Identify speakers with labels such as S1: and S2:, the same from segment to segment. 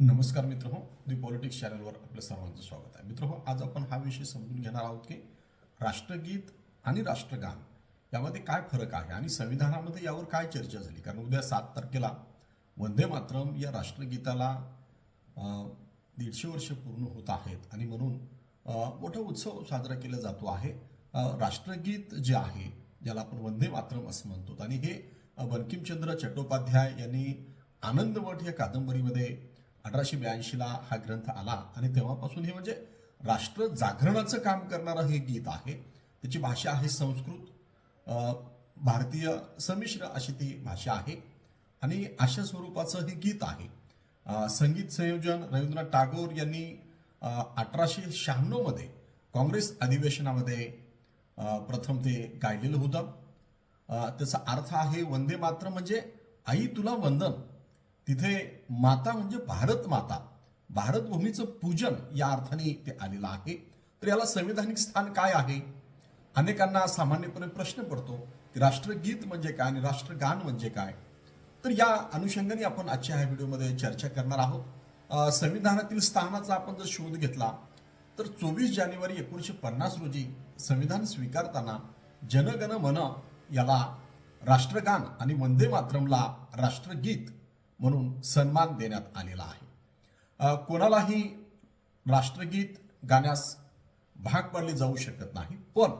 S1: नमस्कार मित्र हो दी पॉलिटिक्स चॅनलवर आपल्या सर्वांचं स्वागत आहे. मित्र हो आज आपण हा विषय समजून घेणार आहोत की राष्ट्रगीत आणि राष्ट्रगान यामध्ये काय फरक आहे आणि संविधानामध्ये यावर काय चर्चा झाली? कारण उद्या सात तारखेला वंदे मातरम या राष्ट्रगीताला दीडशे वर्ष पूर्ण होत आहेत आणि म्हणून मोठा उत्सव साजरा केला जातो आहे. राष्ट्रगीत जे आहे ज्याला आपण वंदे मातरम असं म्हणतो. आणि हे अं, बंकिमचंद्र चट्टोपाध्याय यांनी आनंदवट या कादंबरीमध्ये अठराशे ब्याऐंशीला हा ग्रंथ आला आणि तेव्हापासून हे म्हणजे राष्ट्र जागरणाचं काम करणारं हे गीत आहे. त्याची भाषा आहे संस्कृत. भारतीय संमिश्र अशी ती भाषा आहे. आणि अशा स्वरूपाचं हे गीत आहे. संगीत संयोजन रवींद्रनाथ टागोर यांनी अठराशे शहाण्णवमध्ये काँग्रेस अधिवेशनामध्ये प्रथम ते गायलेलं होतं. त्याचा अर्थ आहे वंदे मात्र म्हणजे आई तुला वंदन. तिथे माता म्हणजे भारत माता. भारतभूमीचं पूजन या अर्थाने ते आलेलं आहे. तर याला संविधानिक स्थान काय आहे? अनेकांना सामान्यपणे प्रश्न पडतो की राष्ट्रगीत म्हणजे काय आणि राष्ट्रगान म्हणजे काय? तर या अनुषंगाने आपण आजच्या ह्या व्हिडिओमध्ये चर्चा करणार आहोत. संविधानातील स्थानाचा आपण जर शोध घेतला तर चोवीस जानेवारी एकोणीसशे पन्नास रोजी संविधान स्वीकारताना जनगण मन याला राष्ट्रगान आणि वंदे मातरमला राष्ट्रगीत म्हणून सन्मान देण्यात आलेला आहे. कोणालाही राष्ट्रगीत गाण्यास भाग पाडले जाऊ शकत नाही पण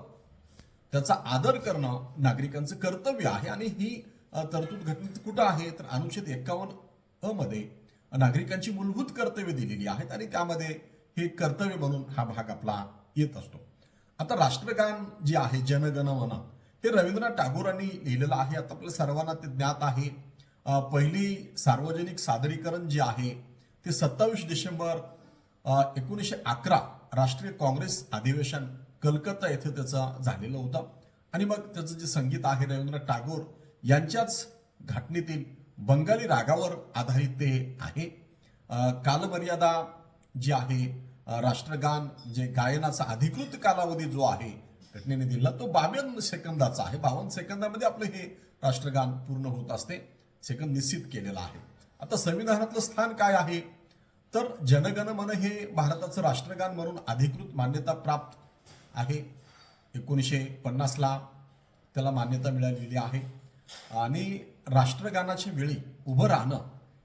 S1: त्याचा आदर करणं नागरिकांचं कर्तव्य आहे आणि ही तरतूद घटनेत कुठं आहे तर अनुच्छेद एकावन्न अ मध्ये नागरिकांची मूलभूत कर्तव्य दिलेली आहेत आणि त्यामध्ये हे कर्तव्य म्हणून हा भाग आपला येत असतो. आता राष्ट्रगान जे आहे जनगणमन हे रवींद्रनाथ टागोरांनी लिहिलेलं आहे. आता आपल्या सर्वांना ते ज्ञात आहे. पहिली सार्वजनिक सादरीकरण जे आहे ते सत्तावीस डिसेंबर एकोणीसशे अकरा राष्ट्रीय काँग्रेस अधिवेशन कलकत्ता येथे त्याचं झालेलं होता. आणि मग त्याचं जे संगीत आहे रवींद्रनाथ टागोर यांच्याच घटनेतील बंगाली रागावर आधारित ते आहे. कालमर्यादा जी आहे राष्ट्रगान जे गायनाचा अधिकृत कालावधी जो आहे घटनेने दिला तो बावन्न सेकंदाचा आहे. बावन्न सेकंदामध्ये आपलं हे राष्ट्रगान पूर्ण होत असते. सेकंद निश्चित केलेला आहे. आता संविधानातलं स्थान काय आहे? तर जनगण मन हे भारताचं राष्ट्रगान म्हणून अधिकृत मान्यता प्राप्त आहे. एकोणीसशे पन्नासला त्याला मान्यता मिळालेली आहे. आणि राष्ट्रगानाच्या वेळी उभं राहणं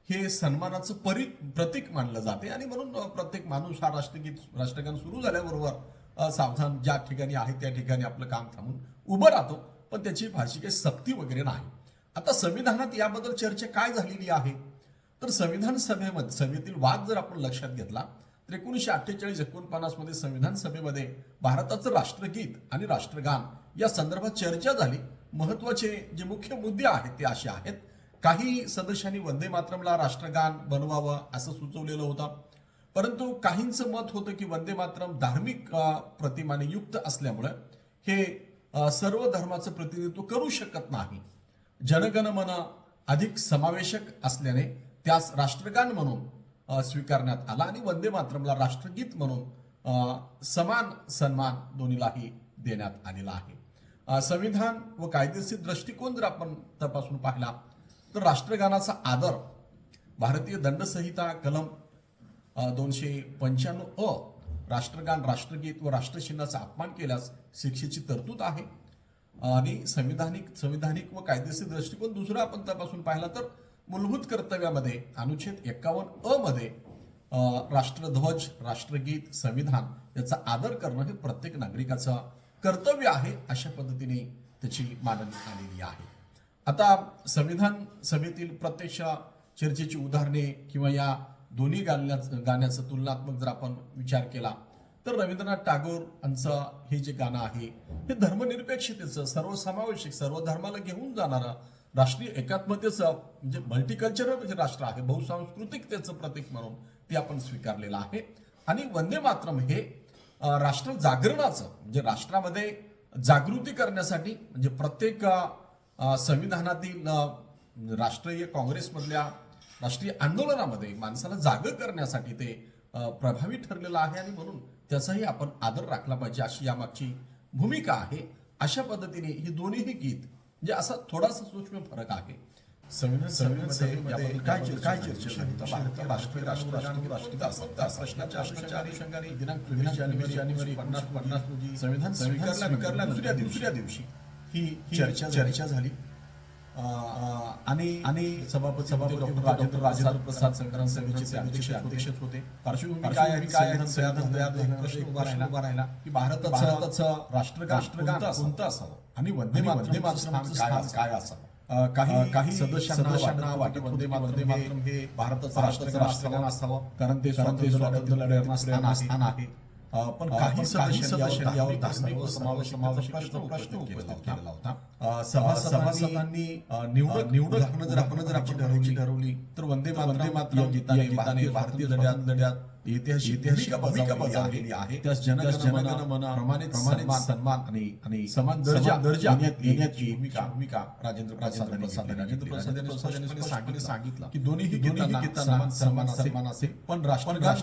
S1: हे सन्मानाचं परी प्रतीक मानलं जाते. आणि म्हणून प्रत्येक माणूस हा राष्ट्रगीत राष्ट्रगान सुरू झाल्याबरोबर सावधान ज्या ठिकाणी आहे त्या ठिकाणी आपलं काम थांबून उभं राहतो. पण त्याची फारशी काही सक्ती वगैरे नाही. आता संविधानात याबद्दल चर्चा काय झालेली आहे? तर संविधान सभेमध्ये सभेतील वाद जर आपण लक्षात घेतला तर एकोणीसशे अठ्ठेचाळीस एकोणपन्नासमध्ये संविधान सभेमध्ये भारताचं राष्ट्रगीत आणि राष्ट्रगान या संदर्भात चर्चा झाली. महत्त्वाचे जे मुख्य मुद्दे आहेत ते असे आहेत. काही सदस्यांनी वंदे मातरमला राष्ट्रगान बनवावं असं सुचवलेलं होतं. परंतु काहींचं मत होतं की वंदे मातरम धार्मिक प्रतिमाने युक्त असल्यामुळे हे सर्व धर्माचं प्रतिनिधित्व करू शकत नाही. जनगण मन अधिक समावेशक असल्याने त्यास राष्ट्रगान म्हणून स्वीकारण्यात आला आणि वंदे मातरमला राष्ट्रगीत म्हणून समान सन्मान दोन्हीलाही देण्यात आलेला आहे. संविधान व कायदेशीर दृष्टिकोन जर आपण तपासून पाहिला तर राष्ट्रगानाचा आदर भारतीय दंडसंहिता कलम दोनशे पंच्याण्णव अ राष्ट्रगान राष्ट्रगीत व राष्ट्रचिन्हाचा अपमान केल्यास शिक्षेची तरतूद आहे. आणि संविधानिक संविधानिक व कायदेशीर दृष्टिकोन दुसरा आपण तपासून पाहिला तर मूलभूत कर्तव्यामध्ये अनुच्छेद एकावन्न अ मध्ये राष्ट्रध्वज राष्ट्रगीत संविधान याचा आदर करणं हे प्रत्येक नागरिकाचं कर्तव्य आहे अशा पद्धतीने त्याची मांडणी आलेली आहे. आता संविधान सभेतील प्रत्यक्ष चर्चेची उदाहरणे किंवा या दोन्ही गाण्याचं गाण्याचं तुलनात्मक जर आपण विचार केला तर रवींद्रनाथ टागोर यांचं हे जे गाणं आहे हे धर्मनिरपेक्षतेचं सर्वसमावेशक सर्व धर्माला घेऊन जाणारं राष्ट्रीय एकात्मतेचं म्हणजे मल्टीकल्चरल जे राष्ट्र आहे बहुसांस्कृतिकतेचं प्रतीक म्हणून ते आपण स्वीकारलेलं आहे. आणि वंदे मातरम हे राष्ट्र जागरणाचं म्हणजे राष्ट्रामध्ये जागृती करण्यासाठी म्हणजे प्रत्येक संविधानातील राष्ट्रीय काँग्रेसमधल्या राष्ट्रीय आंदोलनामध्ये माणसाला जागं करण्यासाठी ते प्रभावी ठरलेलं आहे आणि म्हणून त्याचाही आपण आदर राखला पाहिजे अशी यामागची भूमिका आहे. अशा पद्धतीने ही दोन्हीही गीत म्हणजे असा थोडासा सूक्ष्म फरक आहे. संविधान संविधान दुसऱ्या दिवशी. ही चर्चा चर्चा झाली. आणि आणि सभापती सभापती डॉक्टर राजेंद्र राजेंद्र प्रसाद संविधान सभेचे अध्यक्ष अध्यक्षच होते. पार्श्वभूमी काय आहे? काय प्रश्न उभा राहिला. की भारताचं भारताचं राष्ट्रगान राष्ट्रगान कोणतं असावं? आणि वंदे वंदे मातरम काय असावं? काही काही सदस्यांना वाटत वंदे मातरम मातरम हे भारताचं राष्ट्रगान राष्ट्रगान असावं. कारण ते स्वातंत्र्य स्वातंत्र्य लढ्यात स्थान स्थान आहे. पण काही धार्मिक समावेश समावेश प्रश्न प्रश्न उपस्थित केलेला होता. सभासदांनी निवडक निवडक आपण जर आपण जर आपण ठरवली ठरवली तर वंदे वंदे मातरम या गीताने भारतीय लढ्यात लढ्यात ऐतिहासिक ऐतिहासिक भूमिका बजावलेली आहे. त्यास जनगण मन प्रमाणित प्रमाणित सन्मान आणि आणि समान दर्जा दर्जा देण्यात येण्याची भूमिका. भूमिका राजेंद्र प्रसाद प्रसाद राजेंद्र प्रसाद यांनी स्पष्टपणे सांगितलं की दोन्ही गीतांना सन्मान सन्मान सन्मान असेल पण राष्ट्रगान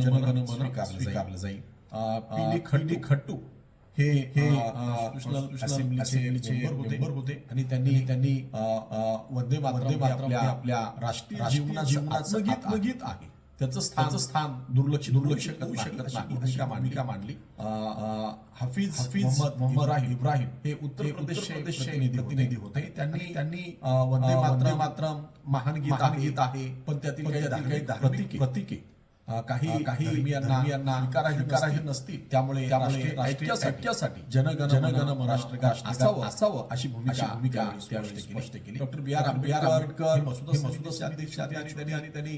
S1: जनगण मन स्वीकारलं जाईल. खट्टू. हे हे मेंबर होते आणि त्यांनी त्यांनी वंदे मातरम आपल्या आपल्या राष्ट्रीय जीवनाचं आत्मगीत आहे. त्याचं स्थान स्थान दुर्लक्षित दुर्लक्ष होऊ शकत नाही भूमिका मांडली. अं, हफीज हफीज मोहम्मद इब्राहिम हे उत्तर प्रदेश प्रतिनिधी होते. त्यांनी त्यांनी वंदे मातरम मातरम महान गीत गीत आहे. पण त्यातील काही प्रतीके. काही काही स्वीकाराही नसतील त्यामुळे ऐक्यासाठी जनगण जनगण मन राष्ट्रगान असावं असावं अशी भूमिका भूमिका त्यावेळी स्पष्ट केली. Doctor B R Ambedkar Ambedkar मसुदा समितीचे अध्यक्ष आणि त्यांनी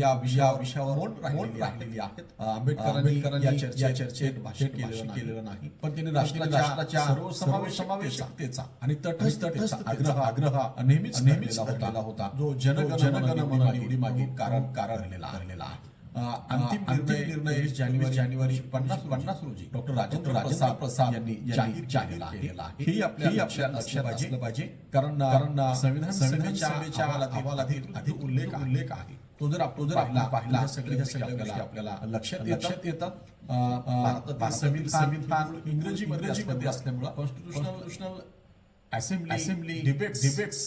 S1: या विषया विषयावर राहिलेली आहेत. अं, आंबेडकरांनी या चर्चे- चर्चेत भाष्य केलेलं केलेलं नाही. पण त्यांनी राष्ट्राच्या राष्ट्राच्या सर्वसमावेशकतेचा आणि तटस्थ तटस्थ आग्रह आग्रह नेहमीच नेहमीच होता जो जनगण जनगण एवढी मागे कारण कारण राहिलेला राहिलेला आहे अंतिम निर्णय निर्णय जानेवारी जानेवारी पन्नास पन्नास रोजी. डॉक्टर राजेंद्र राजेंद्र प्रसाद यांनी जाहीर जाहीर केलेला आहे. ही आपल्या आपल्या लक्षात असलं पाहिजे. कारण कारण संविधान सभेच्या अहवालातील अधिक उल्लेख उल्लेख आहे. तो जर आपण जर पाहिला पाहिला सगळ्या सगळ्या गोष्टी आपल्याला लक्षात लक्षात येतात. भारतातील संविधान इंग्रजी इंग्रजीमध्ये असल्यामुळे constitutional assembly assembly debates debates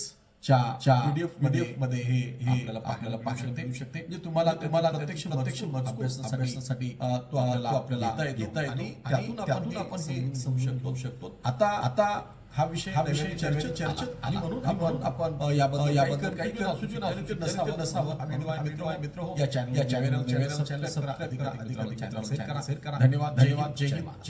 S1: च्या पीडीएफमध्ये मध्ये हे हे आपल्याला पाहता येऊ शकते. म्हणजे तुम्हाला तुम्हाला प्रत्यक्ष प्रत्यक्ष अभ्यासासाठी तो आपल्याला येतो आणि त्यातून आपण आपण हे समजू शकतो. आता आता हा विषय हा विषय चर्चेत चर्चेत आणि म्हणून आपण आपण याबद्दल याबद्दल काही सूचना नसावं. नसावं. आम्ही मित्र मित्र या चॅनल या चॅनल चॅनल सबस्क्राईब करा अधिक अधिक अधिक शेअर करा. धन्यवाद धन्यवाद. जय हिंद